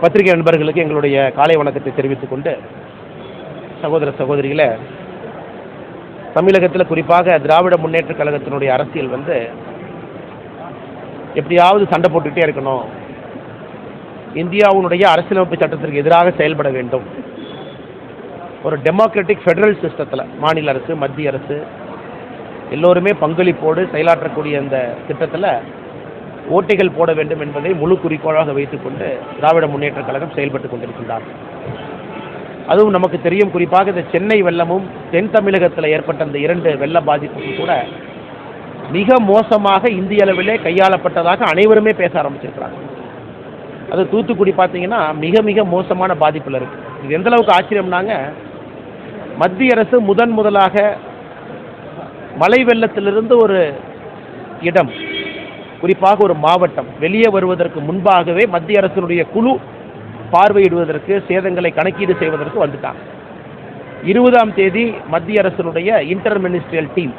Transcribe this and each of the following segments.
பத்திரிகை நண்பர்களுக்கு எங்களுடைய காலை வணக்கத்தை தெரிவித்துக் கொண்டு சகோதர சகோதரிகளை தமிழகத்தில் குறிப்பாக திராவிட முன்னேற்ற கழகத்தினுடைய அரசியல் வந்து எப்படியாவது சண்டை போட்டுக்கிட்டே இருக்கணும். இந்தியாவுடைய அரசியலமைப்பு சட்டத்திற்கு எதிராக செயல்பட வேண்டும். ஒரு டெமோக்ராட்டிக் ஃபெடரல் சிஸ்டத்தில் மாநில அரசு மத்திய அரசு எல்லோருமே பங்களிப்போடு செயலாற்றக்கூடிய அந்த திட்டத்தில் ஓட்டைகள் போட வேண்டும் என்பதை முழு குறிக்கோளாக வைத்துக்கொண்டு திராவிட முன்னேற்ற கழகம் செயல்பட்டு கொண்டிருக்கின்றார். அதுவும் நமக்கு தெரியும். குறிப்பாக இந்த சென்னை வெள்ளமும் தென் தமிழகத்தில் ஏற்பட்ட அந்த இரண்டு வெள்ள பாதிப்பும் கூட மிக மோசமாக இந்திய அளவிலே கையாளப்பட்டதாக அனைவருமே பேச ஆரம்பிச்சிருக்கிறாங்க. அது தூத்துக்குடி பார்த்தீங்கன்னா மிக மிக மோசமான பாதிப்பில் இருக்குது இது எந்த அளவுக்கு ஆச்சரியம்னாங்க? மத்திய அரசு முதன் முதலாக மழை வெள்ளத்திலிருந்து ஒரு இடம் குறிப்பாக ஒரு மாவட்டம். வெளியே வருவதற்கு முன்பாகவே மத்திய அரசினுடைய குழு பார்வையிடுவதற்கு சேதங்களை கணக்கீடு செய்வதற்கு வந்துட்டாங்க. இருபதாம் தேதி மத்திய அரசினுடைய இன்டர் மினிஸ்ட்ரியல் டீம்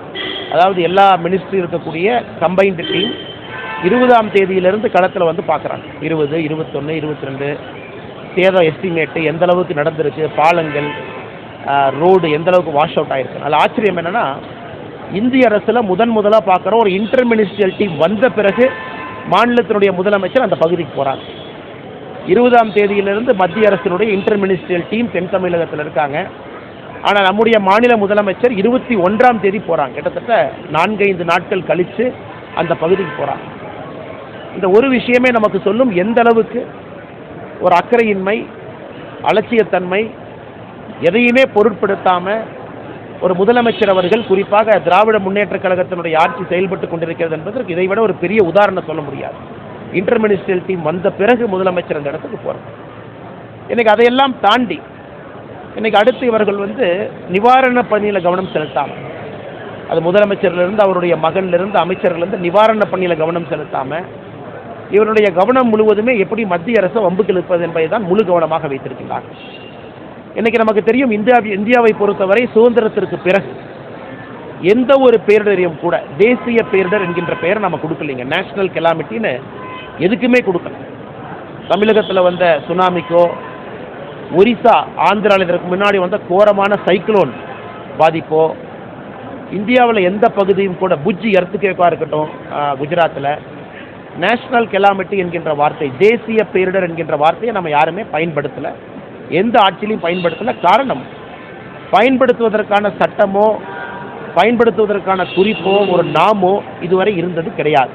அதாவது எல்லா மினிஸ்ட்ரி இருக்கக்கூடிய கம்பைன்டு டீம் இருபதாம் தேதியிலிருந்து களத்தில் வந்து பார்க்குறாங்க இருபது இருபத்தொன்று இருபத்தி ரெண்டு சேதம் எஸ்டிமேட்டு எந்த அளவுக்கு நடந்திருக்கு பாலங்கள் ரோடு எந்த அளவுக்கு வாஷ் அவுட் ஆயிருக்கு. அதில் ஆச்சரியம் என்னென்னா இந்திய அரசில் முதன் முதலாக பார்க்குற ஒரு இன்டர் மினிஸ்ட்ரியல் டீம் வந்த பிறகு மாநிலத்தினுடைய முதலமைச்சர் அந்த பகுதிக்கு போகிறாங்க இருபதாம் தேதியிலிருந்து மத்திய அரசினுடைய இன்டர் மினிஸ்ட்ரியல் டீம் தென் தமிழகத்தில் இருக்காங்க. ஆனால் நம்முடைய மாநில முதலமைச்சர் இருபத்தி ஒன்றாம் தேதி போகிறாங்க கிட்டத்தட்ட நான்கைந்து நாட்கள் கழித்து அந்த பகுதிக்கு போகிறாங்க இந்த ஒரு விஷயமே நமக்கு சொல்லும் எந்த அளவுக்கு ஒரு அக்கறையின்மை அலட்சியத்தன்மை எதையுமே பொருட்படுத்தாமல் ஒரு முதலமைச்சர் அவர்கள் குறிப்பாக திராவிட முன்னேற்ற கழகத்தினுடைய ஆட்சி செயல்பட்டு கொண்டிருக்கிறது என்பதற்கு இதை விட ஒரு பெரிய உதாரணம் சொல்ல முடியாது. இன்டர் மினிஸ்ட்ரியல் டீம் வந்த பிறகு முதலமைச்சர் அந்த இடத்துக்கு போகிறார் இன்னைக்கு அதையெல்லாம் தாண்டி இன்னைக்கு அடுத்து இவர்கள் வந்து நிவாரண பணியில் கவனம் செலுத்தாமல் அது முதலமைச்சர்லேருந்து அவருடைய மகன்லேருந்து அமைச்சர்லேருந்து நிவாரண பணியில் கவனம் செலுத்தாமல் இவருடைய கவனம் முழுவதுமே எப்படி மத்திய அரசை வம்புக்கு இழுப்பது என்பதை தான் முழு கவனமாக வைத்திருக்கிறார்கள். இன்னைக்கு நமக்கு தெரியும் இந்தியா இந்தியாவை பொறுத்தவரை சுதந்திரத்திற்கு பிறகு எந்த ஒரு பேரிடரையும் கூட தேசிய பேரிடர் என்கின்ற பெயரை நம்ம கொடுக்கலைங்க. நேஷனல் கெலாமிட்டின்னு எதுக்குமே கொடுக்கல. தமிழகத்தில் வந்த சுனாமிக்கோ ஒரிசா ஆந்திராவில் இதற்கு முன்னாடி வந்த கோரமான சைக்ளோன் பாதிப்போ இந்தியாவில் எந்த பகுதியும் கூட புஜ்ஜி எர்த்துக்கேக்காக இருக்கட்டும் குஜராத்தில் நேஷனல் கெலாமிட்டி என்கின்ற வார்த்தை தேசிய பேரிடர் என்கின்ற வார்த்தையை நம்ம யாருமே பயன்படுத்தலை. எந்த ஆட்சியிலையும் பயன்படுத்தல காரணம்? பயன்படுத்துவதற்கான சட்டமோ பயன்படுத்துவதற்கான குறிப்போ ஒரு நாமோ இதுவரை இருந்தது கிடையாது.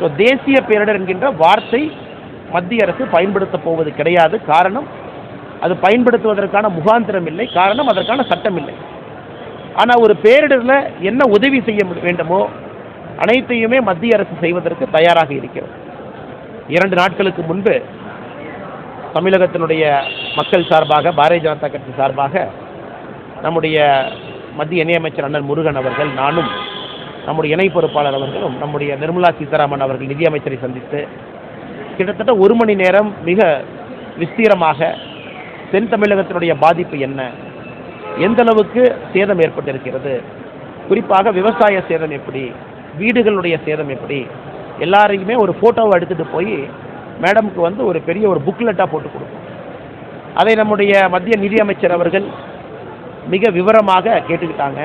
ஸோ தேசிய பேரிடர் என்கின்ற வார்த்தை மத்திய அரசு பயன்படுத்தப் போவது கிடையாது. காரணம் அது பயன்படுத்துவதற்கான முகாந்திரம் இல்லை. காரணம் அதற்கான சட்டம் இல்லை. ஆனால் ஒரு பேரிடரில் என்ன உதவி செய்ய வேண்டுமோ அனைத்தையுமே மத்திய அரசு செய்வதற்கு தயாராக இருக்கிறது. இரண்டு நாட்களுக்கு முன்பு தமிழகத்தினுடைய மக்கள் சார்பாக பாரதிய ஜனதா கட்சி சார்பாக நம்முடைய மத்திய இணையமைச்சர் அண்ணன் முருகன் அவர்கள் நானும் நம்முடைய இணை பொறுப்பாளர் அவர்களும் நம்முடைய நிர்மலா சீதாராமன் அவர்கள் நிதியமைச்சரை சந்தித்து கிட்டத்தட்ட ஒரு மணி நேரம் மிக விஸ்தீரமாக தென் தமிழகத்தினுடைய பாதிப்பு என்ன எந்த அளவுக்கு சேதம் ஏற்பட்டிருக்கிறது குறிப்பாக விவசாய சேதம் எப்படி வீடுகளுடைய சேதம் எப்படி எல்லாரையுமே ஒரு ஃபோட்டோவை எடுத்துகிட்டு போய் மேடமுக்கு வந்து ஒரு பெரிய ஒரு புக்லெட்டாக போட்டு கொடுக்கும் அதை நம்முடைய மத்திய நிதியமைச்சர் அவர்கள் மிக விவரமாக கேட்டுக்கிட்டாங்க.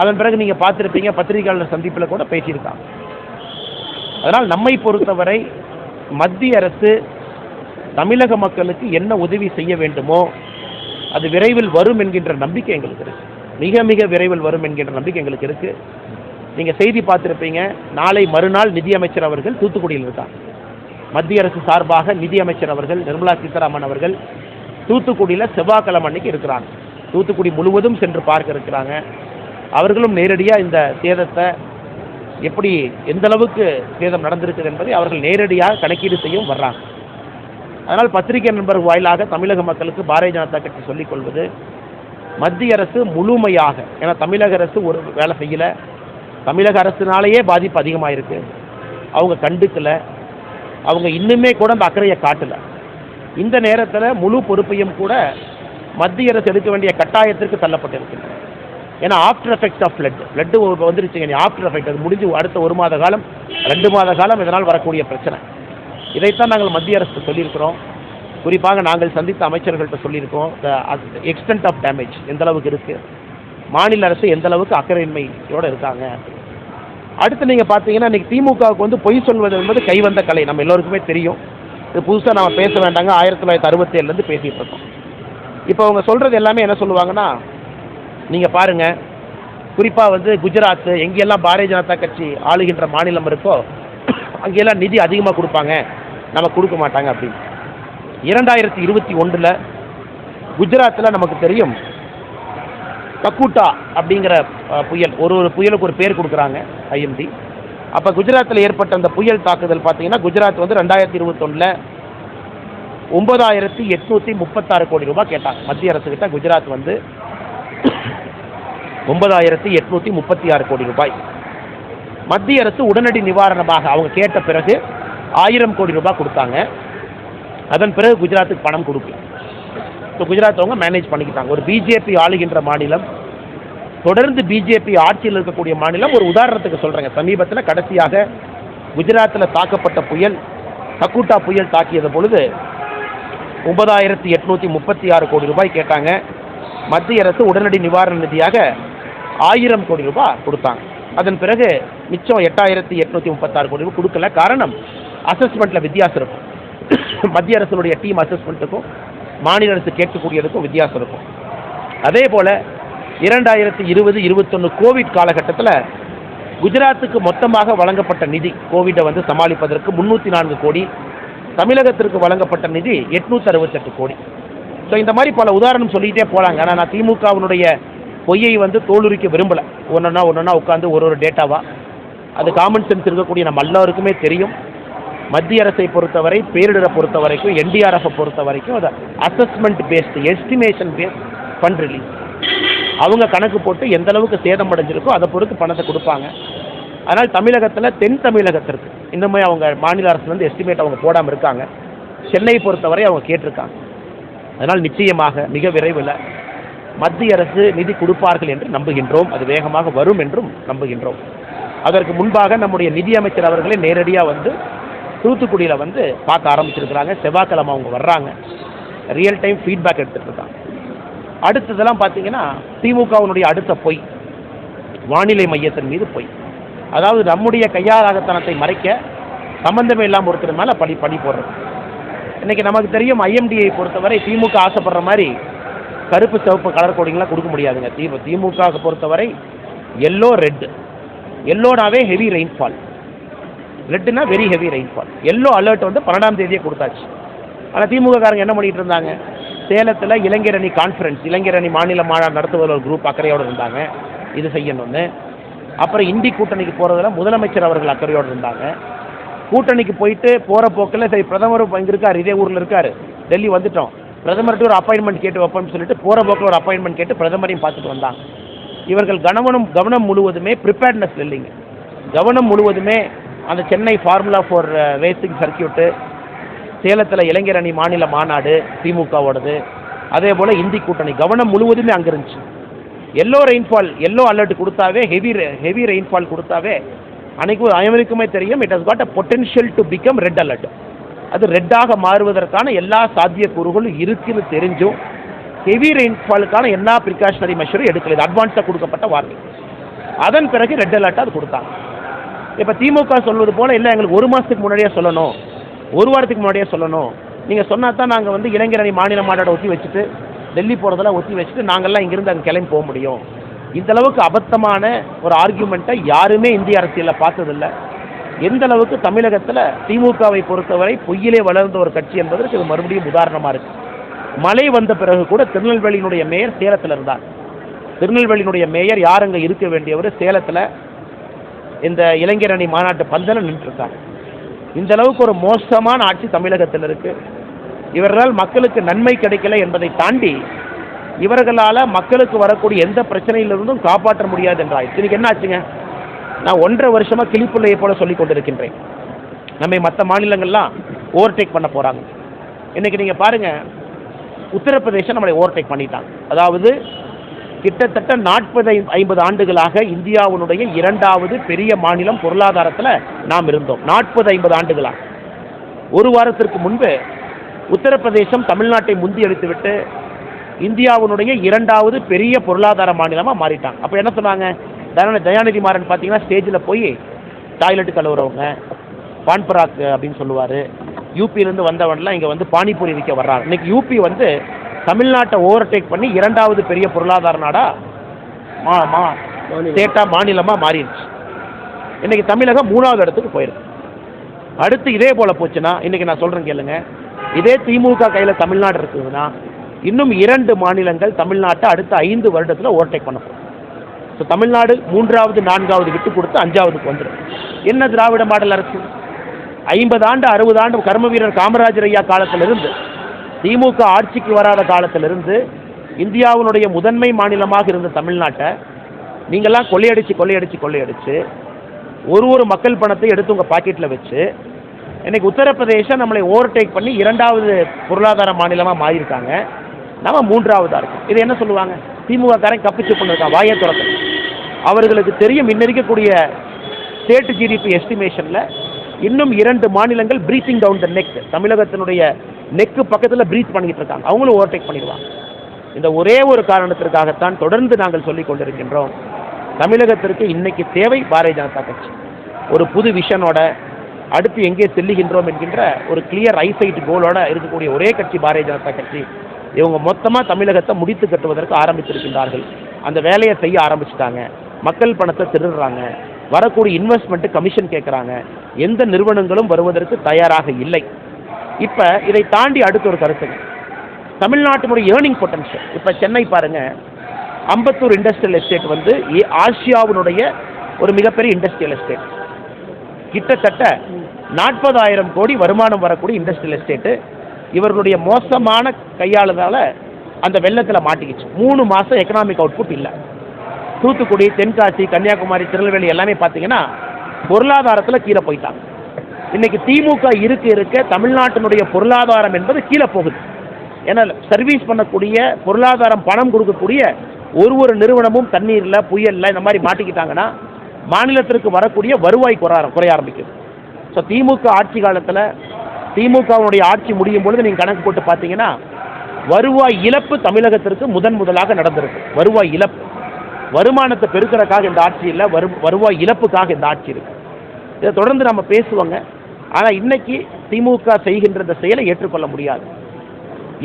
அதன் பிறகு நீங்கள் பார்த்துருப்பீங்க பத்திரிகையாளர் சந்திப்பில் கூட பேசியிருக்காங்க. அதனால் நம்மை பொறுத்தவரை மத்திய அரசு தமிழக மக்களுக்கு என்ன உதவி செய்ய வேண்டுமோ அது விரைவில் வரும் என்கின்ற நம்பிக்கை எங்களுக்கு இருக்குது மிக மிக விரைவில் வரும் என்கின்ற நம்பிக்கை எங்களுக்கு இருக்குது நீங்கள் செய்தி பார்த்துருப்பீங்க நாளை மறுநாள் நிதியமைச்சர் அவர்கள் தூத்துக்குடியில் இருக்காங்க. மத்திய அரசு சார்பாக நிதியமைச்சர் அவர்கள் நிர்மலா சீதாராமன் அவர்கள் தூத்துக்குடியில் செவ்வாய்க்கிழமை அன்னைக்கு இருக்கிறாங்க. தூத்துக்குடி முழுவதும் சென்று பார்க்க இருக்கிறாங்க. அவர்களும் நேரடியாக இந்த சேதத்தை எப்படி எந்த அளவுக்கு சேதம் நடந்திருக்குது என்பதை அவர்கள் நேரடியாக கணக்கீடு செய்யவும் வர்றாங்க. அதனால் பத்திரிகை நண்பர் வாயிலாக தமிழக மக்களுக்கு பாரதிய ஜனதா கட்சி சொல்லிக் கொள்வது மத்திய அரசு முழுமையாக ஏன்னா தமிழக அரசு ஒரு வேலை செய்யலை. தமிழக அரசுனாலேயே பாதிப்பு அதிகமாக இருக்குது அவங்க கண்டுக்கலை. அவங்க இன்னுமே கூட அந்த அக்கறையை காட்டலை. இந்த நேரத்தில் முழு பொறுப்பையும் கூட மத்திய அரசு எடுக்க வேண்டிய கட்டாயத்திற்கு தள்ளப்பட்டிருக்கின்றன. ஏன்னா after effect of flood flood வந்துருச்சுங்க ஆஃப்டர் எஃபெக்ட் அது முடிஞ்சு அடுத்த ஒரு மாத காலம் ரெண்டு மாத காலம் இதனால் வரக்கூடிய பிரச்சனை. இதைத்தான் நாங்கள் மத்திய அரசு சொல்லியிருக்கிறோம். குறிப்பாக நாங்கள் சந்தித்த அமைச்சர்கள்ட்ட சொல்லியிருக்கோம் எக்ஸ்டென்ட் ஆஃப் uh, டேமேஜ் எந்த அளவுக்கு இருக்குது மாநில அரசு எந்த அளவுக்கு அக்கறையின்மையோடு இருக்காங்க? அடுத்து நீங்கள் பார்த்தீங்கன்னா இன்றைக்கி திமுகவுக்கு வந்து பொய் சொல்வது என்பது கைவந்த கலை. நம்ம எல்லோருக்குமே தெரியும். இது புதுசாக நம்ம பேச வேண்டாங்க. ஆயிரத்தி தொள்ளாயிரத்தி அறுபத்தேழுலேருந்து பேசிகிட்டு இருக்கோம். இப்போ அவங்க சொல்கிறது எல்லாமே என்ன சொல்லுவாங்கன்னா நீங்கள் பாருங்கள் குறிப்பாக வந்து குஜராத் எங்கெல்லாம் பாரதிய ஜனதா கட்சி ஆளுகின்ற மாநிலம் இருக்கோ அங்கெல்லாம் நிதி அதிகமாக கொடுப்பாங்க. நம்ம கொடுக்க மாட்டாங்க அப்படின்னு. இரண்டாயிரத்தி இருபத்தி ஒன்றில் குஜராத்தில் நமக்கு தெரியும். கக்கூட்டா அப்படிங்கிற புயல். ஒரு ஒரு புயலுக்கு ஒரு பேர் கொடுக்குறாங்க ஐஎம்டி. அப்போ குஜராத்தில் ஏற்பட்ட அந்த புயல் தாக்குதல் பார்த்தீங்கன்னா குஜராத் வந்து ரெண்டாயிரத்தி இருபத்தொன்னில் ஒன்பதாயிரத்தி எட்நூற்றி முப்பத்தாறு கோடி ரூபாய் கேட்டாங்க. மத்திய அரசுக்கிட்ட குஜராத் வந்து ஒன்பதாயிரத்தி எட்நூற்றி முப்பத்தி ஆறு கோடி ரூபாய். மத்திய அரசு உடனடி நிவாரணமாக அவங்க கேட்ட பிறகு ஆயிரம் கோடி ரூபாய் கொடுத்தாங்க. அதன் பிறகு குஜராத்துக்கு பணம் கொடுக்கல. ஸோ குஜராத் அவங்க மேனேஜ் பண்ணிக்கிட்டாங்க. ஒரு பிஜேபி ஆளுகின்ற மாநிலம் தொடர்ந்து பிஜேபி ஆட்சியில் இருக்கக்கூடிய மாநிலம் ஒரு உதாரணத்துக்கு சொல்கிறேங்க சமீபத்தில் கடைசியாக குஜராத்தில் தாக்கப்பட்ட புயல் கக்கூட்டா புயல் தாக்கியது பொழுது ஒன்பதாயிரத்தி எட்நூற்றி முப்பத்தி ஆறு கோடி ரூபாய் கேட்டாங்க. மத்திய அரசு உடனடி நிவாரண நிதியாக ஆயிரம் கோடி ரூபாய் கொடுத்தாங்க. அதன் பிறகு மிச்சம் எட்டாயிரத்தி எட்நூற்றி முப்பத்தாறு கோடி ரூபாய் கொடுக்கல. காரணம் அசஸ்மெண்ட்டில் வித்தியாசம் இருக்கும். மத்திய அரசுடைய டீம் அசஸ்மெண்ட்டுக்கும் மாநில அரசு கேட்கக்கூடியதுக்கும் வித்தியாசம் இருக்கும். அதே போல் இரண்டாயிரத்தி இருபது இருபத்தொன்று கோவிட் காலகட்டத்தில் குஜராத்துக்கு மொத்தமாக வழங்கப்பட்ட நிதி கோவிடை வந்து சமாளிப்பதற்கு முந்நூற்றி நான்கு கோடி தமிழகத்திற்கு வழங்கப்பட்ட நிதி எட்நூற்றி அறுபத்தெட்டு கோடி. ஸோ இந்த மாதிரி பல உதாரணம் சொல்லிகிட்டே போகலாங்க ஆனால் நான் திமுகவினுடைய பொய்யை வந்து தோலுரிக்க விரும்பலை. ஒன்றா ஒன்றா உட்காந்து ஒரு ஒரு டேட்டாவாக அது காமன் சென்ஸ் இருக்கக்கூடிய நம்ம எல்லாருக்குமே தெரியும். மத்திய அரசை பொறுத்தவரை பேரிடரை பொறுத்த வரைக்கும் என்டிஆர்எஃப்பை பொறுத்த வரைக்கும் அது assessment based estimation based fund release அவங்க கணக்கு போட்டு எந்த அளவுக்கு சேதம் அடைஞ்சிருக்கோ அதை பொறுத்து பணத்தை கொடுப்பாங்க. அதனால் தமிழகத்தில் தென் தமிழகத்திற்கு இன்னுமே அவங்க மாநில அரசுலேருந்து எஸ்டிமேட் அவங்க போடாமல் இருக்காங்க. சென்னையை பொறுத்தவரை அவங்க கேட்டிருக்காங்க. அதனால் நிச்சயமாக மிக விரைவில் மத்திய அரசு நிதி கொடுப்பார்கள் என்று நம்புகின்றோம். அது வேகமாக வரும் என்றும் நம்புகின்றோம். அதற்கு முன்பாக நம்முடைய நிதியமைச்சர் அவர்களே நேரடியாக வந்து தூத்துக்குடியில் வந்து பார்க்க ஆரம்பிச்சிருக்கிறாங்க. செவ்வாய்க்கிழமை அவங்க வர்றாங்க. ரியல் டைம் ஃபீட்பேக் எடுத்துகிட்டு இருக்காங்க அடுத்ததெல்லாம் பார்த்தீங்கன்னா திமுகவினுடைய அடுத்த பொய். வானிலை மையத்தின் மீது பொய். அதாவது நம்முடைய கையாளாகத்தனத்தை மறைக்க சம்பந்தமே இல்லாமல் ஒருத்தர் மேலே படி படி போடுறது. இன்றைக்கி நமக்கு தெரியும் ஐஎம்டியை பொறுத்தவரை திமுக ஆசைப்படுற மாதிரி கருப்பு சிவப்பு கலர் கோடிங்லாம் கொடுக்க முடியாதுங்க. தி திமுக பொறுத்தவரை எல்லோ ரெட் எல்லோனாவே heavy rainfall ரெட்டுனா very heavy rainfall yellow alert வந்து பன்னெண்டாம் தேதியே கொடுத்தாச்சு. ஆனால் திமுக காரங்க என்ன பண்ணிட்டு இருந்தாங்க? சேலத்தில் இளைஞர் அணி கான்ஃபரன்ஸ் இளைஞர் அணி மாநில மாநாடு நடத்துவதில் ஒரு குரூப் அக்கறையோடு இருந்தாங்க. இது செய்யணும்னு. அப்புறம் இந்தி கூட்டணிக்கு போகிறதுல முதலமைச்சர் அவர்கள் அக்கறையோடு இருந்தாங்க. கூட்டணிக்கு போயிட்டு போகிற போக்கில் சரி பிரதமர் இங்கே இருக்கார் இதே ஊரில் இருக்கார். டெல்லி வந்துட்டோம். பிரதமர்கிட்ட ஒரு அப்பாயின்மெண்ட் கேட்டு வைப்போம்னு சொல்லிட்டு போகிற போக்கில் ஒரு அப்பாயின்மெண்ட் கேட்டு பிரதமரையும் பார்த்துட்டு வந்தாங்க. இவர்கள் கவனம் கவனம் முழுவதுமே ப்ரிப்பேர்ட்னஸ் இல்லைங்க கவனம் முழுவதுமே அந்த Chennai formula four racing circuit சேலத்தில் இளைஞர் அணி மாநில மாநாடு திமுகவோடது. அதே போல் இந்தி கூட்டணி கவனம் முழுவதுமே அங்கே இருந்துச்சு. எல்லோ ரெயின்ஃபால் எல்லோ அலர்ட் கொடுத்தாவே ஹெவி ஹெவி ரெயின்ஃபால் கொடுத்தாவே அன்னைக்கு அனைவருக்குமே தெரியும் it has got a potential to become red alert அது ரெட்டாக மாறுவதற்கான எல்லா சாத்தியக்கூறுகளும் இருக்குன்னு தெரிஞ்சும் ஹெவி ரெயின்ஃபாலுக்கான எல்லா ப்ரிகாஷனரி மெஷரும் எடுக்கல. அட்வான்ஸாக கொடுக்கப்பட்ட வார்த்தை அதன் பிறகு ரெட் அலர்ட்டாக அது கொடுத்தாங்க. இப்போ திமுக சொல்வது போல் இல்லை எங்களுக்கு ஒரு மாதத்துக்கு முன்னாடியே சொல்லணும். ஒரு வாரத்துக்கு முன்னாடியே சொல்லணும். நீங்கள் சொன்னால் தான் நாங்கள் வந்து இளைஞர் அணி மாநில மாநாட்டை ஒத்தி வச்சுட்டு டெல்லி போகிறதெல்லாம் ஒத்தி வச்சுட்டு நாங்கள்லாம் இங்கேருந்து அங்கே கிளம்பி போக முடியும். இந்த அளவுக்கு அபத்தமான ஒரு ஆர்கியூமெண்ட்டை யாருமே இந்திய அரசியலில் பார்த்ததில்ல. எந்த அளவுக்கு தமிழகத்தில் திமுகவை பொறுத்தவரை பொய்யிலே வளர்ந்த ஒரு கட்சி என்பதற்கு இது மறுபடியும் உதாரணமாக இருக்குது மழை வந்த பிறகு கூட திருநெல்வேலியினுடைய மேயர் சேலத்தில் இருந்தார். திருநெல்வேலியினுடைய மேயர் யார் அங்கே இருக்க வேண்டியவர்? சேலத்தில் இந்த இளைஞர் அணி மாநாட்டு பந்தல நின்றுருக்காங்க. இந்த அளவுக்கு ஒரு மோசமான ஆட்சி தமிழகத்தில் இருக்கு. இவர்களால் மக்களுக்கு நன்மை கிடைக்கல என்பதை தாண்டி இவர்களால் மக்களுக்கு வரக்கூடிய எந்த பிரச்சனையிலிருந்தும் காப்பாற்ற முடியாது என்றாய். இன்னைக்கு என்ன ஆச்சுங்க? நான் ஒன்றரை வருஷமாக கிளிப்புள்ளையை போல சொல்லி கொண்டிருக்கின்றேன். நம்மை மற்ற மாநிலங்கள்லாம் ஓவர்டேக் பண்ண போகிறாங்க இன்னைக்கு நீங்கள் பாருங்கள் உத்தரப்பிரதேசம் நம்மளை ஓவர்டேக் பண்ணிட்டாங்க. அதாவது கிட்டத்தட்ட நாற்பது ஐம்பது ஆண்டுகளாக இந்தியாவினுடைய இரண்டாவது பெரிய மாநிலம் பொருளாதாரத்தில் நாம் இருந்தோம். நாற்பது ஐம்பது ஆண்டுகளாக. ஒரு வாரத்திற்கு முன்பு உத்தரப்பிரதேசம் தமிழ்நாட்டை முந்தி அடித்துவிட்டு இந்தியாவினுடைய இரண்டாவது பெரிய பொருளாதார மாநிலமாக மாறிட்டாங்க. அப்போ என்ன சொன்னாங்க? தயாநிதி தயாநிதி மாறன் பார்த்தீங்கன்னா ஸ்டேஜில் போய் டாய்லெட் கழுவுறவங்க பான்பராக் அப்படின்னு சொல்லுவார். யூபியிலேருந்து வந்தவன்லாம் இங்கே வந்து பானிபூரி விற்க வர்றாங்க. இன்னைக்கு யூபி வந்து தமிழ்நாட்டை ஓவர்டேக் பண்ணி இரண்டாவது பெரிய பொருளாதார நாடா மா மா ஸ்டேட்டாக மாநிலமாக மாறிடுச்சு. இன்னைக்கு தமிழகம் மூணாவது இடத்துக்கு போயிருக்கு. அடுத்து இதே போல போச்சுன்னா இன்னைக்கு நான் சொல்றேன் கேளுங்க. இதே திமுக கையில தமிழ்நாடு இருக்குதுன்னா இன்னும் இரண்டு மாநிலங்கள் தமிழ்நாட்டை அடுத்த ஐந்து வருடத்துல ஓவர்டேக் பண்ண போகும் ஸோ தமிழ்நாடு மூன்றாவது நான்காவது விட்டு கொடுத்து அஞ்சாவதுக்கு வந்துடும் என்ன திராவிட மாடல் அரசு? ஐம்பது ஆண்டு அறுபது ஆண்டு கர்ம வீரர் காமராஜர் ஐயா காலத்திலிருந்து திமுக ஆட்சிக்கு வராத காலத்திலிருந்து இந்தியாவினுடைய முதன்மை மாநிலமாக இருந்த தமிழ்நாட்டை நீங்கள்லாம் கொள்ளையடிச்சு கொள்ளையடிச்சு கொள்ளையடிச்சு ஒரு ஒரு மக்கள் பணத்தை எடுத்து உங்கள் பாக்கெட்டில் வச்சு இன்னைக்கு உத்தரப்பிரதேசம் நம்மளை ஓவர்டேக் பண்ணி இரண்டாவது பொருளாதார மாநிலமாக மாறியிருக்காங்க. நம்ம மூன்றாவதாக இருக்கும். இது என்ன சொல்லுவாங்க? திமுக காரன் கப்பிச்சு பண்ணிருக்கான் வாயை துறக்க. அவர்களுக்கு தெரியும் இன்னிருக்கக்கூடிய ஸ்டேட் ஜிடிபி எஸ்டிமேஷனில் இன்னும் இரண்டு மாநிலங்கள் பிரீத்திங் டவுன் த நெக் தமிழகத்தினுடைய நெக்கு பக்கத்தில் ப்ரீத் பண்ணிக்கிட்டு இருக்காங்க. அவங்களும் ஓவர்டேக் பண்ணிடுவாங்க. இந்த ஒரே ஒரு காரணத்திற்காகத்தான் தொடர்ந்து நாங்கள் சொல்லிக் கொண்டிருக்கின்றோம். தமிழகத்திற்கு இன்னைக்கு தேவை பாரதிய ஜனதா கட்சி. ஒரு புது விஷனோட அடுத்து எங்கே செல்லுகின்றோம் என்கின்ற ஒரு கிளியர் ஐசைட் கோலோட இருக்கக்கூடிய ஒரே கட்சி பாரதிய ஜனதா கட்சி. இவங்க மொத்தமாக தமிழகத்தை முடித்து கட்டுவதற்கு ஆரம்பித்திருக்கின்றார்கள். அந்த வேலையை செய்ய ஆரம்பிச்சிட்டாங்க. மக்கள் பணத்தை திருடுறாங்க. வரக்கூடிய இன்வெஸ்ட்மெண்ட்டு கமிஷன் கேட்குறாங்க எந்த நிறுவனங்களும் வருவதற்கு தயாராக இல்லை. இப்போ இதை தாண்டி அடுத்த ஒரு கருத்துங்க தமிழ்நாட்டினுடைய ஏர்னிங் பொட்டன்ஷியல் இப்போ சென்னை பாருங்க. அம்பத்தூர் இண்டஸ்ட்ரியல் எஸ்டேட் வந்து ஆசியாவினுடைய ஒரு மிகப்பெரிய இண்டஸ்ட்ரியல் எஸ்டேட் கிட்டத்தட்ட நாற்பதாயிரம் கோடி வருமானம் வரக்கூடிய இண்டஸ்ட்ரியல் எஸ்டேட்டு இவர்களுடைய மோசமான கையாளுதால அந்த வெள்ளத்தில் மாட்டிக்கிச்சு. மூணு மாதம் எக்கனாமிக் அவுட்புட் இல்லை. தூத்துக்குடி தென்காசி கன்னியாகுமரி திருநெல்வேலி எல்லாமே பார்த்தீங்கன்னா பொருளாதாரத்தில் கீழே போயிட்டாங்க. இன்னைக்கு திமுக இருக்க இருக்க தமிழ்நாட்டினுடைய பொருளாதாரம் என்பது கீழே போகுது. ஏன்னா சர்வீஸ் பண்ணக்கூடிய பொருளாதாரம் பணம் கொடுக்கக்கூடிய ஒரு ஒரு நிறுவனமும் தண்ணீரில் புயலில் இந்த மாதிரி மாட்டிக்கிட்டாங்கன்னா மாநிலத்திற்கு வரக்கூடிய வருவாய் குறை குறைய ஆரம்பிக்குது. ஸோ திமுக ஆட்சி காலத்தில் திமுகவுடைய ஆட்சி முடியும் பொழுது நீங்கள் கணக்கு போட்டு பார்த்தீங்கன்னா வருவாய் இழப்பு தமிழகத்திற்கு முதன் முதலாக நடந்திருக்கு. வருவாய் இழப்பு. வருமானத்தை பெருக்கிறக்காக இந்த ஆட்சி இல்லை வரு வருவாய் இழப்புக்காக இந்த ஆட்சி இருக்குது இதை தொடர்ந்து நம்ம பேசுவோங்க. ஆனால் இன்னைக்கு திமுக செய்கின்ற இந்த செயலை ஏற்றுக்கொள்ள முடியாது.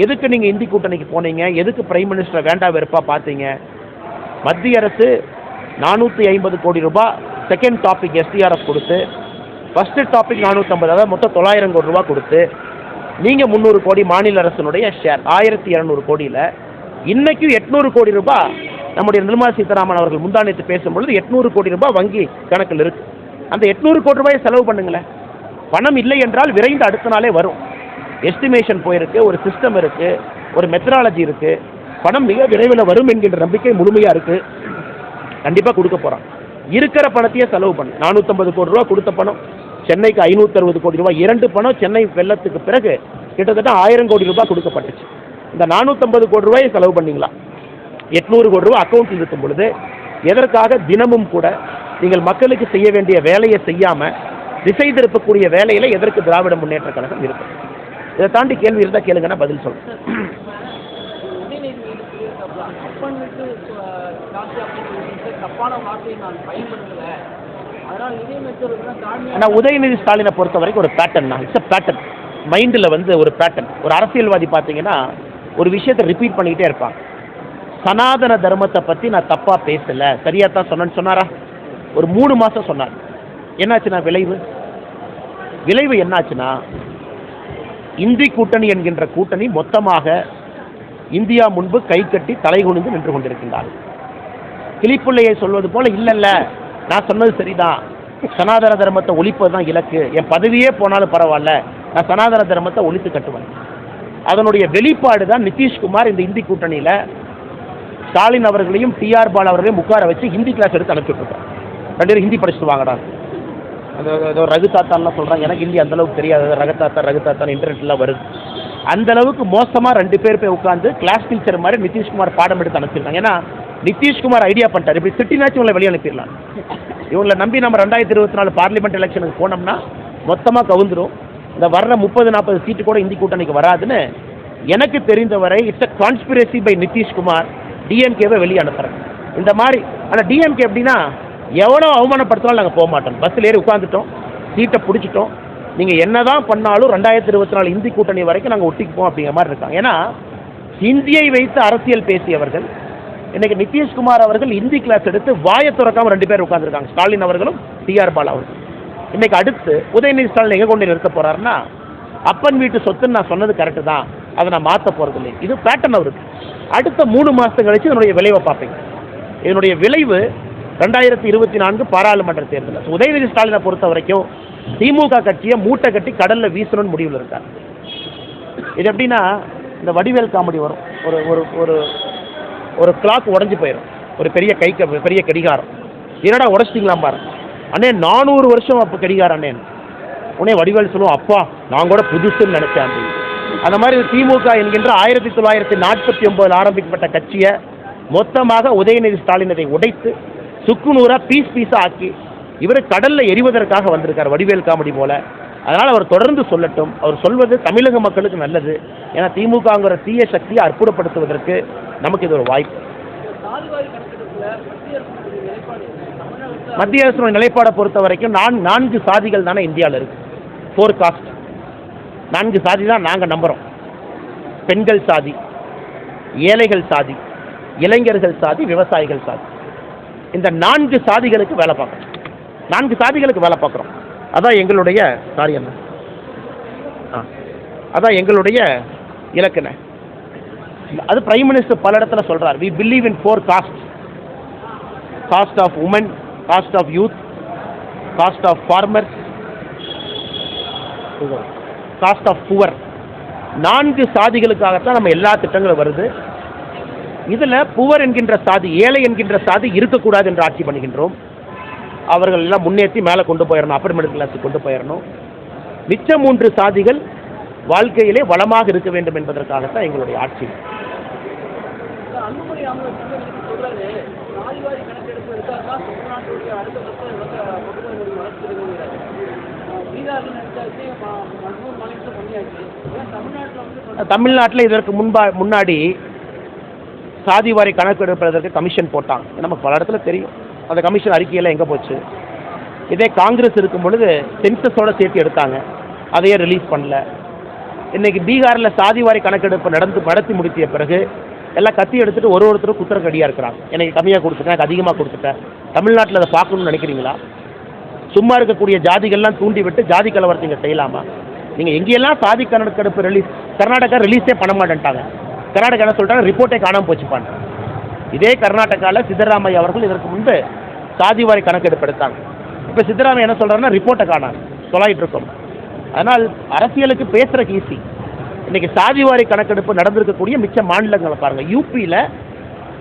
எதுக்கு நீங்கள் இந்தி கூட்டணிக்கு போனீங்க? எதுக்கு பிரைம் மினிஸ்டரை வேண்டாம் வெறுப்பாக பார்த்தீங்க? மத்திய அரசு நானூற்றி ஐம்பது கோடி ரூபாய் செகண்ட் டாபிக் எஸ்டிஆர்எஃப் கொடுத்து ஃபஸ்ட்டு டாபிக் நானூற்றம்பது அதாவது மொத்தம் தொள்ளாயிரம் கோடி ரூபா கொடுத்து நீங்கள் முந்நூறு கோடி மாநில அரசினுடைய ஷேர் ஆயிரத்தி இரநூறு கோடியில் இன்றைக்கும் எட்நூறு கோடி ரூபாய் நம்முடைய நிர்மலா சீதாராமன் அவர்கள் முந்தானித்து பேசும்பொழுது எட்நூறு கோடி ரூபாய் வங்கி கணக்கில் இருக்குது அந்த எட்நூறு கோடி ரூபாயை செலவு பண்ணுங்களேன். பணம் இல்லை என்றால் விரைந்து அடுத்த நாளே வரும். எஸ்டிமேஷன் போயிருக்கு ஒரு சிஸ்டம் இருக்கு ஒரு மெத்தடாலஜி இருக்கு. பணம் மிக விரைவில் வரும் என்கின்ற நம்பிக்கை முழுமையாக இருக்கு. கண்டிப்பாக கொடுக்க போகிறான் இருக்கிற பணத்தையே செலவு பண்ணு. நானூற்றம்பது கோடி ரூபா கொடுத்த பணம். சென்னைக்கு ஐநூற்றறுபது கோடி ரூபாய். இரண்டு பணம் சென்னை வெள்ளத்துக்கு பிறகு கிட்டத்தட்ட ஆயிரம் கோடி ரூபாய் கொடுக்கப்பட்டுச்சு. இந்த நானூற்றம்பது கோடி ரூபாயை செலவு பண்ணீங்களா? எட்நூறு கோடி ரூபாய் அக்கௌண்ட்டில் இருக்கும் பொழுது எதற்காக தினமும் கூட நீங்கள் மக்களுக்கு செய்ய வேண்டிய வேலையை செய்யாமல் திசை திருப்பக்கூடிய வேலையில எதற்கு திராவிட முன்னேற்ற கழகம் இருக்கு? இதை தாண்டி கேள்வி இருந்தால் கேளுங்கன்னா பதில் சொல்றேன். நான் ஆனால் உதயநிதி ஸ்டாலினை பொறுத்த வரைக்கும் ஒரு பேட்டர்ன் தான். இட்ஸ் பேட்டர்ன் மைண்டில் வந்து ஒரு பேட்டர்ன் ஒரு அரசியல்வாதி பார்த்தீங்கன்னா ஒரு விஷயத்தை ரிப்பீட் பண்ணிக்கிட்டே இருப்பாங்க. சனாதன தர்மத்தை பற்றி நான் தப்பாக பேசலை. சரியாக தான் சொன்னேன்னு சொன்னாரா? ஒரு மூணு மாதம் சொன்னார். என்னாச்சுன்னா விளைவு? விளைவு என்னாச்சுன்னா இந்தி கூட்டணி என்கின்ற கூட்டணி மொத்தமாக இந்தியா முன்பு கை கட்டி தலைகுனிந்து நின்று கொண்டிருக்கின்றார். கிளிப்பிள்ளையை சொல்வது போல இல்லைல்ல நான் சொன்னது சரிதான். சனாதன தர்மத்தை ஒழிப்பது தான் இலக்கு. என் பதவியே போனாலும் பரவாயில்ல. நான் சனாதன தர்மத்தை ஒழித்து கட்டுவேன். அதனுடைய வெளிப்பாடு தான் நிதிஷ்குமார் இந்த இந்தி கூட்டணியில் ஸ்டாலின் அவர்களையும் டிஆர் பால் அவர்களையும் உட்கார வச்சு ஹிந்தி கிளாஸ் எடுத்து அனுப்பிச்சுட்ருக்கோம் ரெண்டு பேரும் ஹிந்தி படிச்சுட்டு வாங்கடா. அந்த ஏதோ ரகு தாத்தான்லாம் சொல்கிறாங்க எனக்கு ஹிந்தி அந்த அளவுக்கு தெரியாது. ரகு தாத்தா ரகு தாத்தான் இன்டர்நெட்லாம் வருது. அந்த அளவுக்கு மோசமாக ரெண்டு பேர் போய் உட்காந்து கிளாஸ் டீச்சர் மாதிரி நிதிஷ்குமார் பாடம் எடுத்து அனுப்பிச்சிருக்காங்க ஏன்னா நிதிஷ்குமார் ஐடியா பண்ணிட்டார். இப்படி திட்டினாச்சும் இவங்களை வெளியே அனுப்பிடலாம். இவங்களை நம்பி நம்ம ரெண்டாயிரத்தி இருபத்தி நாலு பார்லிமெண்ட் எலெக்ஷனுக்கு போனோம்னா மொத்தமாக கவுந்துடும் இந்த வர்ற முப்பது நாற்பது சீட்டு கூட இந்தி கூட்டணிக்கு வராதுன்னு எனக்கு தெரிந்தவரை it's a conspiracy by Nitish Kumar. டிஎம்கேவை வெளியே அனுப்புகிறேன் இந்த மாதிரி ஆனால் டிஎம்கே எப்படின்னா எவ்வளோ அவமானப்படுத்தினாலும் நாங்கள் போக மாட்டோம். பஸ்ஸில் ஏறி உட்காந்துட்டோம் சீட்டை பிடிச்சிட்டோம். நீங்கள் என்ன தான் பண்ணாலும் ரெண்டாயிரத்தி இருபத்தி நாலு இந்தி கூட்டணி வரைக்கும் நாங்கள் ஒட்டிக்குப்போம் அப்படிங்கிற மாதிரி இருக்காங்க. ஏன்னா ஹிந்தியை வைத்து அரசியல் பேசியவர்கள் இன்னைக்கு நிதிஷ்குமார் அவர்கள் ஹிந்தி கிளாஸ் எடுத்து வாயை திறக்காம ரெண்டு பேர் உட்காந்துருக்காங்க ஸ்டாலின் அவர்களும் டிஆர் பாலா அவர்கள் இன்னைக்கு அடுத்து உதயநிதி ஸ்டாலின் எங்கே கொண்டு நிறுத்த போறாருன்னா அப்பன் வீட்டு சொத்துன்னு நான் சொன்னது கரெக்டு தான். அதை நான் மாற்ற போகிறது இல்லை இது பேட்டர்ன் அவருக்கு. அடுத்த மூணு மாதம் கழிச்சு இதனுடைய விளைவை பார்ப்பீங்க. இதனுடைய விளைவு ரெண்டாயிரத்தி இருபத்தி நான்கு பாராளுமன்ற தேர்தல். உதயநிதி ஸ்டாலினை பொறுத்த வரைக்கும் திமுக கட்சியை மூட்டை கட்டி கடல்ல வீசணும்னு முடிவில் இருக்கார். இது எப்படின்னா இந்த வடிவேல் காமெடி வரும். ஒரு ஒரு ஒரு ஒரு கிளாக் உடஞ்சி போயிடும் ஒரு பெரிய கை க- பெரிய கடிகாரம். என்னடா உடச்சிட்டிங்களாம் பாரு. அண்ணே நானூறு வருஷம் அப்போ கடிகாரம் அண்ணே. உடனே வடிவேல் சொல்லுவோம் அப்பா நான் கூட புதுசுன்னு நினைச்சேன். அந்த மாதிரி திமுக என்கின்ற ஆயிரத்தி தொள்ளாயிரத்தி நாற்பத்தி ஒன்பதில் ஆரம்பிக்கப்பட்ட கட்சியை மொத்தமாக உதயநிதி ஸ்டாலின் அதை உடைத்து சுக்குநூறா பீஸ் பீஸா ஆக்கி இவர் கடலில் எரிவதற்காக வந்திருக்கார் வடிவேல் காமெடி போல. அதனால் அவர் தொடர்ந்து சொல்லட்டும். அவர் சொல்வது தமிழக மக்களுக்கு நல்லது. ஏன்னா திமுகங்கிற தீய சக்தியை அற்புதப்படுத்துவதற்கு நமக்கு இது ஒரு வாய்ப்பு. மத்திய அரசுடைய மத்திய அரசுடைய நிலைப்பாடை பொறுத்த வரைக்கும் நான் நான்கு சாதிகள் தானே இந்தியாவில் இருக்கு. ஃபோர் காஸ்ட் நான்கு சாதி தான் நாங்கள் நம்புகிறோம் பெண்கள் சாதி ஏழைகள் சாதி இளைஞர்கள் சாதி விவசாயிகள் சாதி. இந்த நான்கு சாதிகளுக்கு வேலை பார்க்குறோம். நான்கு சாதிகளுக்கு வேலை பார்க்குறோம். அதான் எங்களுடைய சாரி என்ன? ஆ அதான் எங்களுடைய இலக்குன அது பிரைம் மினிஸ்டர் பல இடத்துல சொல்கிறார் we believe in four caste caste of woman caste of youth caste of farmers caste of poor நான்கு சாதிகளுக்காகத்தான் நம்ம எல்லா திட்டங்களும் வருது. இதில் புவர் என்கின்ற சாதி ஏழை என்கின்ற சாதி இருக்கக்கூடாது என்று ஆட்சி பண்ணுகின்றோம். அவர்கள் எல்லாம் முன்னேற்றி மேலே கொண்டு போயிடணும் அப்பர் மிடில் கிளாஸுக்கு கொண்டு போயிடணும் மிச்ச மூன்று சாதிகள் வாழ்க்கையிலே வளமாக இருக்க வேண்டும் என்பதற்காகத்தான் எங்களுடைய ஆட்சி. தமிழ்நாட்டில் இதற்கு முன்பா முன்னாடி சாதிவாரி கணக்கு எடுப்பதற்கு கமிஷன் போட்டாங்க. நமக்கு பல இடத்துல தெரியும். அந்த கமிஷன் அறிக்கையெல்லாம் எங்கே போச்சு? இதே காங்கிரஸ் இருக்கும் பொழுது சென்சஸோட சேர்த்து எடுத்தாங்க. அதையே ரிலீஸ் பண்ணல. இன்னைக்கு பீகாரில் சாதிவாரி கணக்கெடுப்பு நடந்து நடத்தி முடித்திய பிறகு எல்லாம் கத்தி எடுத்துட்டு ஒரு ஒருத்தரும் குத்திரக்கடியாக இருக்கிறாங்க. எனக்கு கம்மியாக கொடுத்துட்டேன் எனக்கு அதிகமாக கொடுத்துட்டேன். தமிழ்நாட்டில் அதை பார்க்கணும்னு நினைக்கிறீங்களா? சும்மா இருக்கக்கூடிய ஜாதிகள்லாம் தூண்டி விட்டு ஜாதி கலவரத்தை இங்கே செய்யலாமா? நீங்கள் எங்கேயெல்லாம் சாதி கணக்கெடுப்பு ரிலீஸ் கர்நாடகா ரிலீஸே பண்ண மாட்டேன்ட்டாங்க. கர்நாடகா என்ன சொல்கிறாங்க ரிப்போர்ட்டே காணாமல் போச்சுப்பாங்க இதே கர்நாடகாவில் சித்தராமையா அவர்கள் இதற்கு முன்பு சாதிவாரி கணக்கெடுப்பு எடுத்தாங்க இப்போ சித்தராமையா என்ன சொல்கிறாருன்னா ரிப்போர்ட்டை காணாது சொல்லாயிட்டு இருக்கோம். அதனால் அரசியலுக்கு பேசுகிறக்கு ஈஸி இன்றைக்கி சாதிவாரி கணக்கெடுப்பு நடந்திருக்கக்கூடிய மிச்ச மாநிலங்களை பாருங்கள் யூபியில்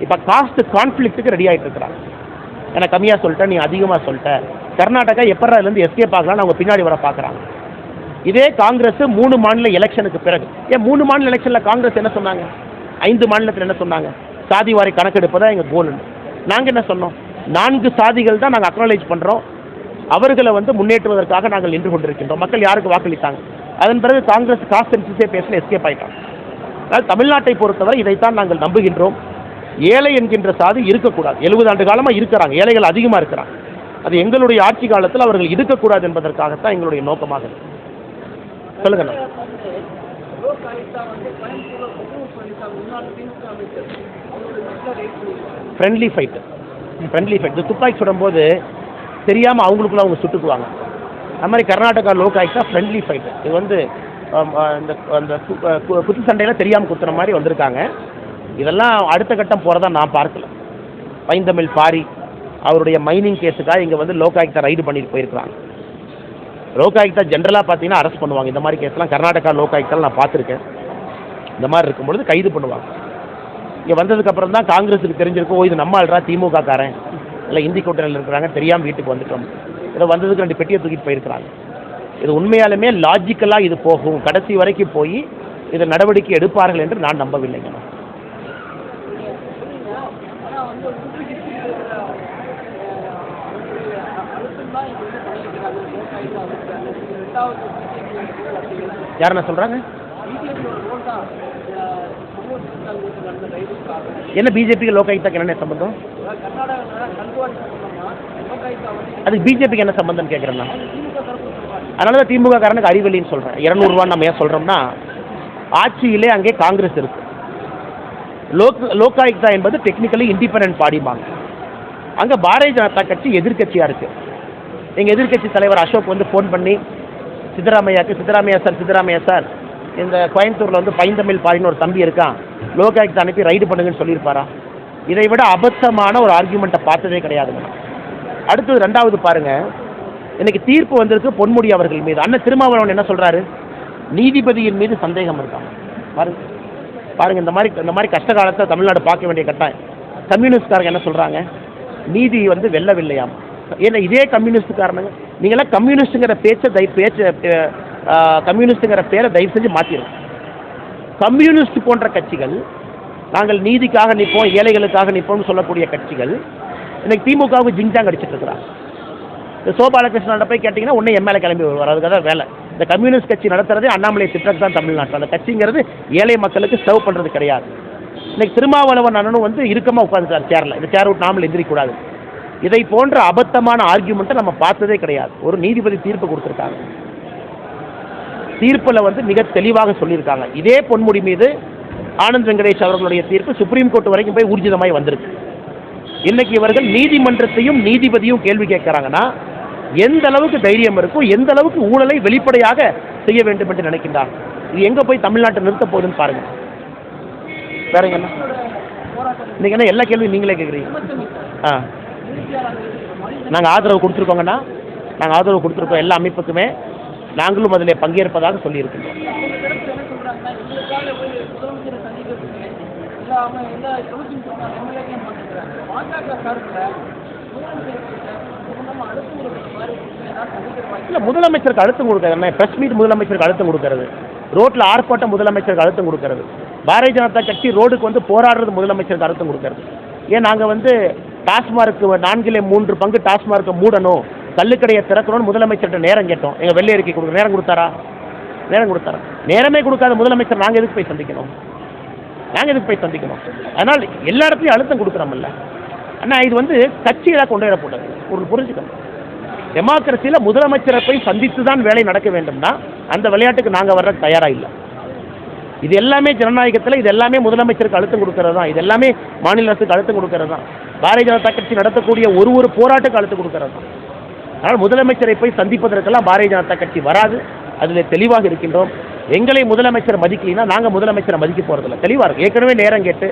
இப்போ காஸ்ட் கான்ஃப்ளிக்ட்டுக்கு ரெடி ஆகிட்டு இருக்கிறாங்க. ஏன்னா கம்மியாக சொல்லிட்டேன் நீ அதிகமாக சொல்லிட்ட. கர்நாடகா எப்பறா இதுலேருந்து எஸ்கேப் ஆகலாம்னு அவங்க பின்னாடி வர பார்க்குறாங்க இதே காங்கிரஸ் மூணு மாநில எலெக்ஷனுக்கு பிறகு. ஏன் மூணு மாநில எலெக்ஷனில் காங்கிரஸ் என்ன சொன்னாங்க? ஐந்து மாநிலத்தில் என்ன சொன்னாங்க? சாதி வாரி கணக்கெடுப்பதான் எங்கள் கோல் நாங்கள் என்ன சொன்னோம்? நான்கு சாதிகள் தான் நாங்கள் அக்னாலேஜ் பண்ணுறோம் அவர்களை வந்து முன்னேற்றுவதற்காக நாங்கள் நின்று கொண்டிருக்கின்றோம். மக்கள் யாருக்கு வாக்களித்தாங்க? அதன் பிறகு காங்கிரஸ் காஸ்ட் சென்சஸே பேசல எஸ்கேப் ஆயிட்டாங்க. அதனால் தமிழ்நாட்டை பொறுத்தவரை இதைத்தான் நாங்கள் நம்புகின்றோம். ஏழை என்கின்ற சாதி இருக்கக்கூடாது. எழுபது ஆண்டு காலமாக இருக்கிறாங்க. ஏழைகள் அதிகமாக இருக்கிறாங்க. அது எங்களுடைய ஆட்சி காலத்தில் அவர்கள் இருக்கக்கூடாது என்பதற்காகத்தான் எங்களுடைய நோக்கமாக இருக்கு. சொல்லுங்கண்ணா ஃப்ரெண்ட்லி ஃபைட்டு ஃப்ரெண்ட்லி ஃபைட் இந்த துப்பாக்கி சுடும்போது தெரியாமல் அவங்களுக்குள்ள அவங்க சுட்டுக்குவாங்க. அது மாதிரி கர்நாடகா லோக் தான் ஃப்ரெண்ட்லி ஃபைட்டு இது வந்து இந்த அந்த கு- குத்து சண்டையில் தெரியாமல் குத்துற மாதிரி வந்திருக்காங்க. இதெல்லாம் அடுத்த கட்டம் போகிறதா நான் பார்க்கல. பைந்தமிழ் பாரி அவருடைய மைனிங் கேஸுக்காக இங்கே வந்து லோகாயுக்தா ரைடு பண்ணிட்டு போயிருக்கிறாங்க. லோகாயுக்தா ஜென்ரலாக பார்த்தீங்கன்னா அரெஸ்ட் பண்ணுவாங்க. இந்த மாதிரி கேஸ்லாம் கர்நாடகா லோகாயுக்தால நான் பார்த்துருக்கேன். இந்த மாதிரி இருக்கும்பொழுது கைது பண்ணுவாங்க. இங்கே வந்ததுக்கு அப்புறம் தான் காங்கிரஸுக்கு தெரிஞ்சிருக்கும் ஓ இது நம்ம ஆள்றா திமுக காரன் இல்லை இந்தி கூட்டணியில் இருக்கிறாங்க தெரியாமல் வீட்டுக்கு வந்துட்டோம். ஏதோ வந்ததுக்கு ரெண்டு பெட்டியை தூக்கிட்டு போயிருக்கிறாங்க. இது உண்மையாலுமே லாஜிக்கலாக இது போகும். கடைசி வரைக்கும் போய் இதை நடவடிக்கை எடுப்பார்கள் என்று நான் நம்பவில்லைங்க சொன்னீங்க ஆனால் வந்து ஊக்குவிச்சு இருக்கிற அழுத்தம் தான் இங்கே வந்து பண்ணியிருக்கிறாங்க லோக் ஆயுக்தா அமைச்சர் ரெண்டாவது பிஜேபி யார் என்ன சொல்கிறாங்க பிஜேபியோட ரோல் தான் அஹ், சமூக சித்தாந்தத்துக்கு நடந்த யாருண்ணா சொல்கிறாங்க என்ன பிஜேபிக்கு லோகாயுக்தாக்கு என்ன சம்பந்தம்? அது அதுக்கு பிஜேபிக்கு என்ன சம்பந்தம் கேட்குறேன்னா அதனால தான் திமுக காரனுக்கு அறிவெளின்னு சொல்கிறேன் இரநூறுவான்னு நம்ம ஏன் சொல்கிறோம்னா ஆட்சியிலே அங்கே காங்கிரஸ் இருக்கு. லோக் லோகாயுக்தா என்பது டெக்னிக்கலி இண்டிபெண்டன்ட் பாடிம்பாங்க அங்கே பாரதிய ஜனதா கட்சி எதிர்க்கட்சியாக இருக்குது எங்கள் எதிர்க்கட்சி தலைவர் அசோக் வந்து ஃபோன் பண்ணி சித்தராமையாக்கு சித்தராமையா சார் சித்தராமையா சார். இந்த கோயம்புத்தூரில் வந்து பைந்தமிழ் பாரின்னு ஒரு தம்பி இருக்கான் லோகாயுக்தா அனுப்பி ரைடு பண்ணுங்கன்னு சொல்லியிருப்பாரா? இதை விட அபத்தமான ஒரு ஆர்கியூமெண்ட்டை பார்த்ததே கிடையாதுங்க அடுத்தது ரெண்டாவது பாருங்கள் இன்னைக்கு தீர்ப்பு வந்திருக்கு பொன்முடி அவர்கள் மீது. அண்ணன் திருமாவளவன் என்ன சொல்கிறாரு நீதிபதியின் மீது சந்தேகம் இருக்கான் பாருங்க. பாருங்கள் இந்த மாதிரி இந்த மாதிரி கஷ்ட காலத்தை தமிழ்நாடு பார்க்க வேண்டிய கட்டாயம். கம்யூனிஸ்ட்காரங்க என்ன சொல்கிறாங்க நீதி வந்து வெல்லவில்லையாம். ஏன்னா இதே கம்யூனிஸ்ட்காரனுங்க. நீங்களாம் கம்யூனிஸ்ட்டுங்கிற பேச்சை தய பேச்ச கம்யூனிஸ்ட்டுங்கிற பேரை தயவு செஞ்சு மாற்றிடும் கம்யூனிஸ்ட் போன்ற கட்சிகள் நாங்கள் நீதிக்காக நிற்போம் ஏழைகளுக்காக நிற்போம்னு சொல்லக்கூடிய கட்சிகள் இன்னைக்கு திமுகவுக்கு ஜிங்ஜாங் அடிச்சிட்டு இருக்கிறாங்க. இந்த சோ பாலகிருஷ்ணன் போய் கேட்டிங்கன்னா உடனே எம்எல்ஏ கிளம்பி வருவார். அதுக்காக தான் வேலை. இந்த கம்யூனிஸ்ட் கட்சி நடத்துறதே அண்ணாமலை திட்டத்து தான் தமிழ்நாட்டில். அந்த கட்சிங்கிறது ஏழை மக்களுக்கு சர்வ் பண்ணுறது கிடையாது. இன்னைக்கு திருமாவளவன் அண்ணனும் வந்து இறுக்கமாக உட்காந்துட்டார் சேரில் இந்த சேர் விட்டு நாமல் எந்திரிக்கூடாது இதை போன்ற அபத்தமான ஆர்கியூமெண்ட்டை நம்ம பார்த்ததே கிடையாது. ஒரு நீதிபதி தீர்ப்பு கொடுத்துருக்காங்க. தீர்ப்பில் வந்து மிக தெளிவாக சொல்லியிருக்காங்க. இதே பொன்முடி மீது ஆனந்த் வெங்கடேஷ் அவர்களுடைய தீர்ப்பு சுப்ரீம் கோர்ட் வரைக்கும் போய் ஊர்ஜிதமாய் வந்திருக்கு. இன்னைக்கு இவர்கள் நீதிமன்றத்தையும் நீதிபதியும் கேள்வி கேட்குறாங்கன்னா எந்த அளவுக்கு தைரியம் இருக்கும் எந்த அளவுக்கு ஊழலை வெளிப்படையாக செய்ய வேண்டும் என்று நினைக்கின்றாங்க இது எங்க போய் தமிழ்நாட்டை நிறுத்த போகுதுன்னு பாருங்க. வேற என்ன? இன்னைக்கு என்ன? எல்லா கேள்வியும் நீங்களே கேட்குறீங்க. ஆ. நாங்கள் ஆதரவு கொடுத்துருக்கோங்கண்ணா. நாங்கள் ஆதரவு கொடுத்துருக்கோம் எல்லா அமைப்புக்குமே நாங்களும் அதில் பங்கேற்பதாக சொல்லியிருக்கின்றோம். இல்லை முதலமைச்சருக்கு அழுத்தம் கொடுக்கறது என்ன? ப்ரெஸ் மீட் முதலமைச்சருக்கு அழுத்தம் கொடுக்கறது. ரோட்டில் ஆர்ப்பாட்டம் முதலமைச்சருக்கு அழுத்தம் கொடுக்கறது. பாரதிய ஜனதா கட்சி ரோடுக்கு வந்து போராடுறது முதலமைச்சருக்கு அழுத்தம் கொடுக்கறது. ஏன் நாங்கள் வந்து டாஸ்மார்க்கு நான்கிலே மூன்று பங்கு டாஸ்மார்க்கை மூடணும். கல்லுக்கடையை திறக்கணும்னு முதலமைச்சர்கிட்ட நேரம் கேட்டோம். எங்கள் வெள்ளை அறிக்கை கொடுக்க நேரம் கொடுத்தாரா? நேரம் கொடுத்தாரா? நேரமே கொடுக்காத முதலமைச்சர் நாங்கள் எதுக்கு போய் சந்திக்கணும்? நாங்கள் எதுக்கு போய் சந்திக்கணும்? அதனால் எல்லா இடத்துலையும் அழுத்தம் கொடுக்குறோம்ல. அண்ணா இது வந்து கட்சிகளாக கொண்டு வரக்கூடாது ஒரு புரிஞ்சுக்கணும். டெமோக்ரஸியில் முதலமைச்சரை போய் சந்தித்து தான் வேலை நடக்க வேண்டும்னா அந்த விளையாட்டுக்கு நாங்கள் வர்ற தயாராக இல்லை. இது எல்லாமே ஜனநாயகத்தில் இது எல்லாமே முதலமைச்சருக்கு அழுத்தம் கொடுக்கறது தான் இது எல்லாமே மாநில அரசுக்கு அழுத்தம் கொடுக்கறது தான் பாரதிய ஜனதா கட்சி நடத்தக்கூடிய ஒரு ஒரு போராட்டுக்கு அழுத்தம் கொடுக்கறது தான் அதனால் முதலமைச்சரை போய் சந்திப்பதற்கெல்லாம் பாரதிய ஜனதா கட்சி வராது. அதில் தெளிவாக இருக்கின்றோம். எங்களை முதலமைச்சர் மதிக்கலைன்னா நாங்கள் முதலமைச்சரை மதிக்க போகிறதில்ல தெளிவாக இருக்கும் ஏற்கனவே நேரம் கேட்டு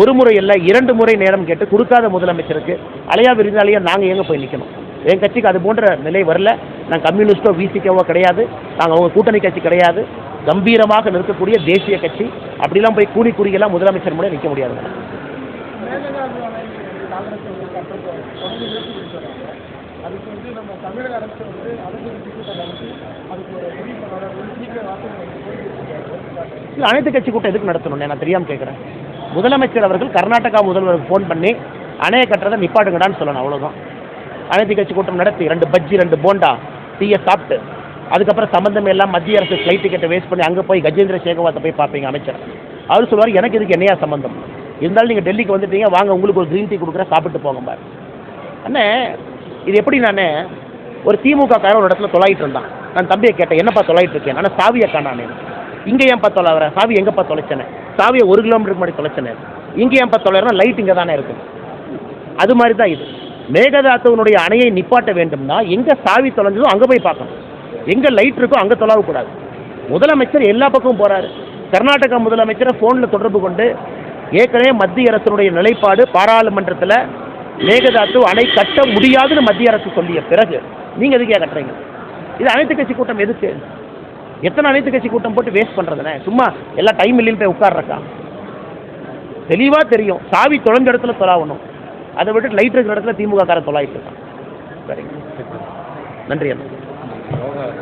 ஒரு முறை இல்லை இரண்டு முறை நேரம் கேட்டு கொடுக்காத முதலமைச்சருக்கு அலையா விருந்தாளியாக நாங்கள் எங்கே போய் நிற்கணும் என் கட்சிக்கு அது போன்ற நிலை வரல. நான் கம்யூனிஸ்டோ விசிக்கவோ கிடையாது. நாங்கள் அவங்க கூட்டணி கட்சி கிடையாது. கம்பீரமாக நிற்கக்கூடிய தேசிய கட்சி. அப்படிலாம் போய் கூடி கூடியெல்லாம் முதலமைச்சர் முன்னாடி நிற்க முடியாது. இல்லை அனைத்து கட்சி கூட்டம் எதுக்கு நடத்தணும் நான் தெரியாமல் கேட்குறேன் முதலமைச்சர் அவர்கள் கர்நாடகா முதல்வருக்கு ஃபோன் பண்ணி அணையை கட்டுறதை நிப்பாட்டுங்கடான்னு சொல்லணும் அவ்வளோதான் அனைத்து கட்சி கூட்டம் நடத்தி ரெண்டு பஜ்ஜி ரெண்டு போண்டா டீயை சாப்பிட்டு அதுக்கப்புறம் சம்மந்தம் எல்லாம் மத்திய அரசு ஃப்ளைட் டிக்கெட்டை வேஸ்ட் பண்ணி அங்கே போய் கஜேந்திர சேகவாத்தை போய் பார்ப்பீங்க அமைச்சர். அவர் சொல்லுவார் எனக்கு இதுக்கு என்னையா சம்மந்தம் இருந்தாலும் நீங்கள் டெல்லிக்கு வந்துட்டீங்க வாங்க உங்களுக்கு ஒரு க்ரீன் டீ கொடுக்குறேன் சாப்பிட்டு போங்க பாரு. அண்ணே இது எப்படி நான் ஒரு திமுக காரன் ஒரு இடத்துல தொலையிட்டு இருந்தான். நான் தம்பியை கேட்டேன் என்னப்பா தொலையிட்டு இருக்கேன் ஆனால் சாவியை காணானே இங்கே ஏன்ப்பா தொலைவர சாவி எங்கேப்பா தொலைச்சனே? சாவியை ஒரு கிலோமீட்டருக்கு முன்னாடி தொலைச்சனே. இங்கே ஏன்ப்பா தொலைறா லைட் இங்கே தானே இருக்கு. அது மாதிரி தான் இது. மேகதாத்தவனுடைய அணையை நிப்பாட்ட வேண்டும்னா எங்கே சாவி தொலைஞ்சதோ அங்கே போய் பார்க்கணும். எங்கே லைட் இருக்கோ அங்கே தொலைவக்கூடாது. முதலமைச்சர் எல்லா பக்கமும் போகிறாரு கர்நாடகா முதலமைச்சரை ஃபோனில் தொடர்பு கொண்டு ஏற்கனவே மத்திய அரசினுடைய நிலைப்பாடு பாராளுமன்றத்தில் மேகதாத்து அணை கட்ட முடியாதுன்னு மத்திய அரசு சொல்லிய பிறகு நீங்கள் எதுக்கே கட்டுறீங்க? இது அனைத்து கட்சி கூட்டம் எதுக்கு? எத்தனை அனைத்து கட்சி கூட்டம் போட்டு வேஸ்ட் பண்ணுறதுனே சும்மா எல்லா டைம் இல்லைன்னு போய் உட்கார்றக்கா? தெளிவாக தெரியும். சாவி தொலைஞ்ச இடத்துல தொலாவணும். அதை விட்டு லைட் இருக்கிற இடத்துல திமுக காரை தொலாயிட்டு இருக்கான். சரிங்க. நன்றி அண்ணா. Đó là.